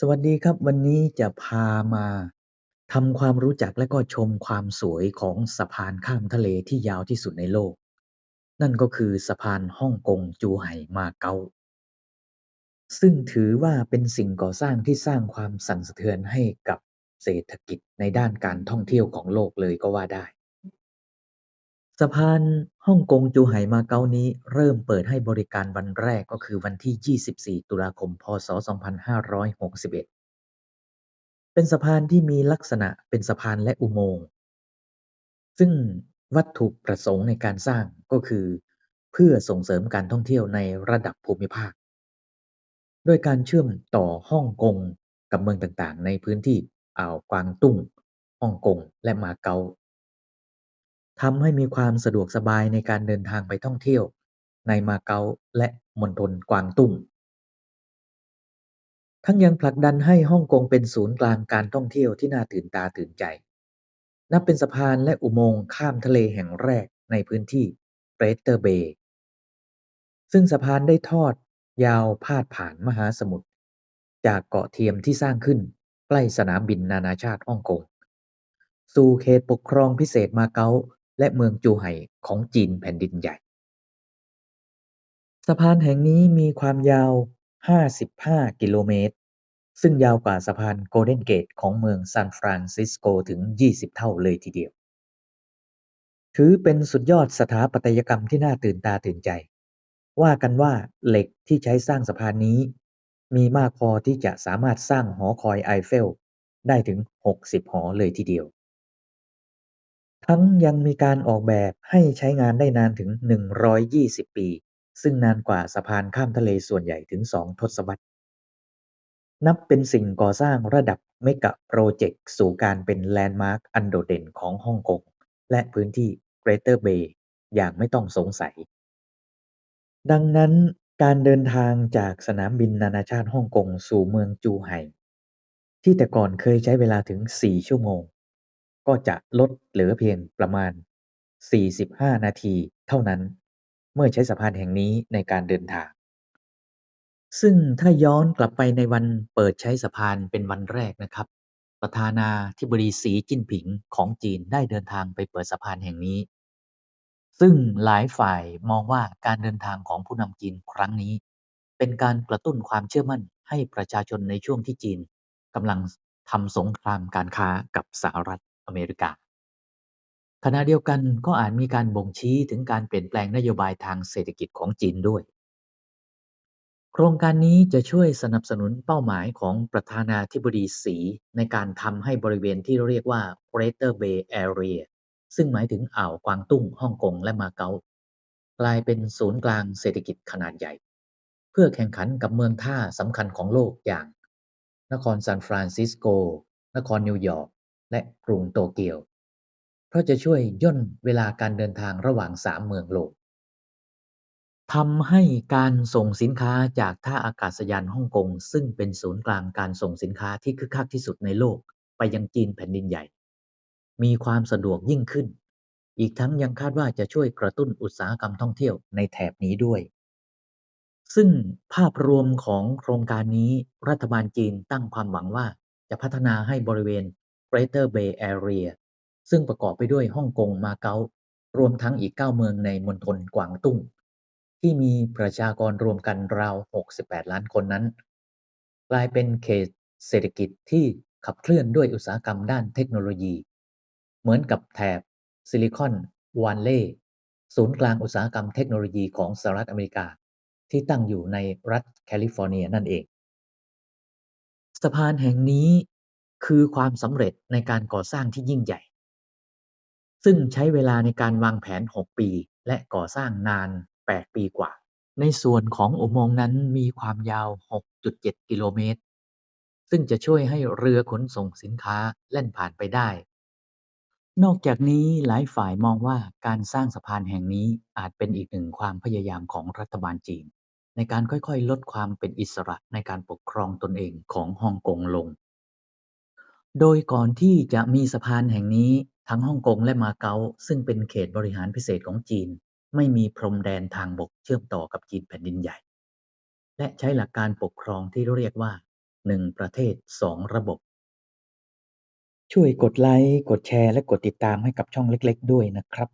สวัสดีครับ วันนี้จะพามาทำความรู้จักและก็ชมความสวยของสะพานข้ามทะเลที่ยาวที่สุดในโลก นั่นก็คือสะพานฮ่องกงจูไห่มาเก๊า ซึ่งถือว่าเป็นสิ่งก่อสร้างที่สร้างความสั่นสะเทือนให้กับเศรษฐกิจในด้านการท่องเที่ยวของโลกเลยก็ว่าได้ สะพานฮ่องกง จูไห่ มาเก๊านี้เริ่มเปิดให้บริการวันแรก ก็คือวันที่ 24 ตุลาคม พ.ศ.2561 เป็นสะพานที่มีลักษณะเป็นสะพานและอุโมงค์ ซึ่งวัตถุประสงค์ในการสร้างก็คือ เพื่อส่งเสริมการท่องเที่ยวในระดับภูมิภาค ด้วยการเชื่อมต่อฮ่องกงกับเมืองต่าง ๆ ในพื้นที่อ่าวกวางตุ้ง ฮ่องกง และมาเก๊า ทำให้มีความสะดวกสบายในการเดินทางไปท่องเที่ยวในมาเก๊าและมณฑลกวางตุ้ง ทั้งยังผลักดันให้ฮ่องกงเป็นศูนย์กลางการท่องเที่ยวที่น่าตื่นตาตื่นใจ นับเป็นสะพานและอุโมงค์ข้ามทะเลแห่งแรกในพื้นที่ Greater Bay ซึ่งสะพานได้ทอดยาวพาดผ่านมหาสมุทรจากเกาะเทียมที่สร้างขึ้นใกล้สนามบินนานาชาติฮ่องกง สู่เขตปกครองพิเศษมาเก๊า และเมืองจูไห่ของจีนแผ่นดินใหญ่ สะพานแห่งนี้มีความยาว 55 กิโลเมตร ซึ่งยาวกว่าสะพานโกลเด้นเกตของเมืองซานฟรานซิสโกถึง 20 เท่าเลยทีเดียว ถือเป็นสุดยอดสถาปัตยกรรมที่น่าตื่นตาตื่นใจ ว่ากันว่าเหล็กที่ใช้สร้างสะพานนี้ มีมากพอที่จะสามารถสร้างหอคอยไอเฟลได้ถึง 60 หอเลยทีเดียว ทั้งยังมีการออกแบบให้ใช้งานได้นานถึง 120 ปี ซึ่งนานกว่าสะพานข้ามทะเลส่วนใหญ่ถึง 2 ทศวรรษ นับเป็นสิ่งก่อสร้างระดับเมกะโปรเจกต์สู่การเป็นแลนด์มาร์คอันโดดเด่นของฮ่องกง และพื้นที่ Greater Bay อย่างไม่ต้องสงสัย ดังนั้นการเดินทางจากสนามบินนานาชาติฮ่องกงสู่เมืองจูไห่ ที่แต่ก่อนเคยใช้เวลาถึง 4 ชั่วโมง ก็จะลดเหลือเพียงประมาณ 45 นาทีเท่านั้น เมื่อใช้สะพานแห่งนี้ในการเดินทาง ซึ่งถ้าย้อนกลับไปในวันเปิดใช้สะพานเป็นวันแรกนะครับ ประธานาธิบดีสีจิ้นผิงของจีนได้เดินทางไปเปิดสะพานแห่งนี้ ซึ่งหลายฝ่ายมองว่าการเดินทางของผู้นำจีนครั้งนี้ เป็นการกระตุ้นความเชื่อมั่นให้ประชาชนในช่วงที่จีนกำลังทำสงครามการค้ากับสหรัฐ อเมริกา ขณะเดียวกันก็อาจมีการบ่งชี้ถึงการเปลี่ยนแปลงนโยบายทางเศรษฐกิจของจีนด้วย โครงการนี้จะช่วยสนับสนุนเป้าหมายของประธานาธิบดีสีในการทำให้บริเวณที่เรียกว่า Greater Bay Area ซึ่งหมายถึงอ่าวกวางตุ้งฮ่องกงและมาเก๊ากลายเป็นศูนย์กลางเศรษฐกิจขนาดใหญ่ เพื่อแข่งขันกับเมืองท่าสำคัญของโลกอย่าง นครซานฟรานซิสโก นครนิวยอร์ก และกรุงโตเกียว เพราะจะช่วยย่นเวลาการเดินทางระหว่างสามเมืองโลกทำให้การส่งสินค้าจากท่าอากาศยานฮ่องกง ซึ่งเป็นศูนย์กลางการส่งสินค้าที่คึกคักที่สุดในโลกไปยังจีนแผ่นดินใหญ่ มีความสะดวกยิ่งขึ้น อีกทั้งยังคาดว่าจะช่วยกระตุ้นอุตสาหกรรมท่องเที่ยวในแถบนี้ด้วย ซึ่งภาพรวมของโครงการนี้รัฐบาลจีนตั้งความหวังว่าจะพัฒนาให้บริเวณ Greater Bay Area ซึ่งประกอบไปด้วยฮ่องกงมาเก๊ารวมทั้งอีก 9 เมืองในมณฑลกวางตุ้ง ที่มีประชากรรวมกันราว 68 ล้านคนนั้น กลายเป็นเขตเศรษฐกิจที่ขับเคลื่อนด้วยอุตสาหกรรมด้านเทคโนโลยี เหมือนกับแถบซิลิคอนวัลเลย์ศูนย์กลางอุตสาหกรรมเทคโนโลยีของสหรัฐอเมริกา ที่ตั้งอยู่ในรัฐแคลิฟอร์เนียนั่นเอง สะพานแห่งนี้ คือความสำเร็จในการก่อสร้างที่ยิ่งใหญ่ ซึ่งใช้เวลาในการวางแผน 6 ปี และก่อสร้างนาน 8 ปีกว่า ในส่วนของอุโมงค์นั้นมีความยาว 6.7 กิโลเมตร ซึ่งจะช่วยให้เรือขนส่งสินค้าแล่นผ่านไปได้ นอกจากนี้หลายฝ่ายมองว่าการสร้างสะพานแห่งนี้อาจเป็นอีกหนึ่งความพยายามของรัฐบาลจีน ในการค่อยๆ ลดความเป็นอิสระในการปกครองตนเองของฮ่องกงลง โดยก่อนที่จะมีสะพานแห่งนี้ ทั้งฮ่องกงและมาเก๊าซึ่งเป็นเขตบริหารพิเศษของจีน ไม่มีพรมแดนทางบกเชื่อมต่อกับจีนแผ่นดินใหญ่ และใช้หลักการปกครองที่เรียกว่า1ประเทศ2ระบบ ช่วยกดไลค์ กดแชร์ และกดติดตามให้กับช่องเล็ก ๆ ด้วยนะครับ